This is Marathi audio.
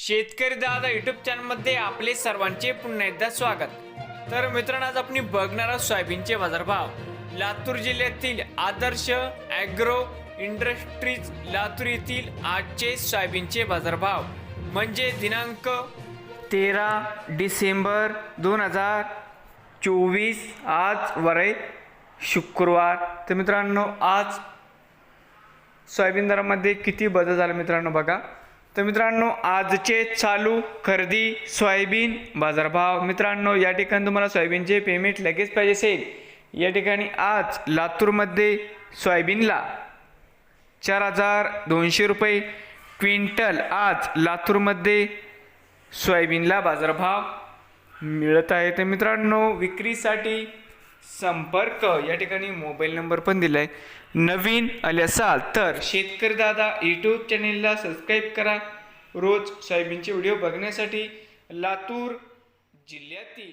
शेतकरी दादा युट्यूब चॅनलमध्ये आपले सर्वांचे पुन्हा एकदा स्वागत. तर मित्रांनो आज आपण बघणार आहोत सोयाबीनचे बाजारभाव. लातूर जिल्ह्यातील आदर्श ॲग्रो इंडस्ट्रीज लातूर येथील आजचे सोयाबीनचे बाजारभाव. म्हणजे दिनांक तेरा डिसेंबर दोन हजार चोवीस आज वरे शुक्रवार. तर मित्रांनो आज सोयाबीन दरामध्ये किती बदल झाला मित्रांनो बघा. तर मित्रांनो आजचे चालू खरेदी सोयाबीन बाजारभाव. मित्रांनो या ठिकाणी तुम्हाला सोयाबीनचे पेमेंट लगेच पाहिजे असेल. या ठिकाणी आज लातूरमध्ये सोयाबीनला चार हजार दोनशे रुपये क्विंटल आज लातूरमध्ये सोयाबीनला बाजारभाव मिळत आहे. तर मित्रांनो विक्रीसाठी संपर्क या ठिकाणी मोबाईल नंबर पण दिला आहे नवीन आले असाल तर शेतकरी दादा यूट्यूब चॅनेलला सबस्क्राईब करा. रोज सोयाबीनचे व्हिडिओ बघण्यासाठी लातूर जिल्ह्यातील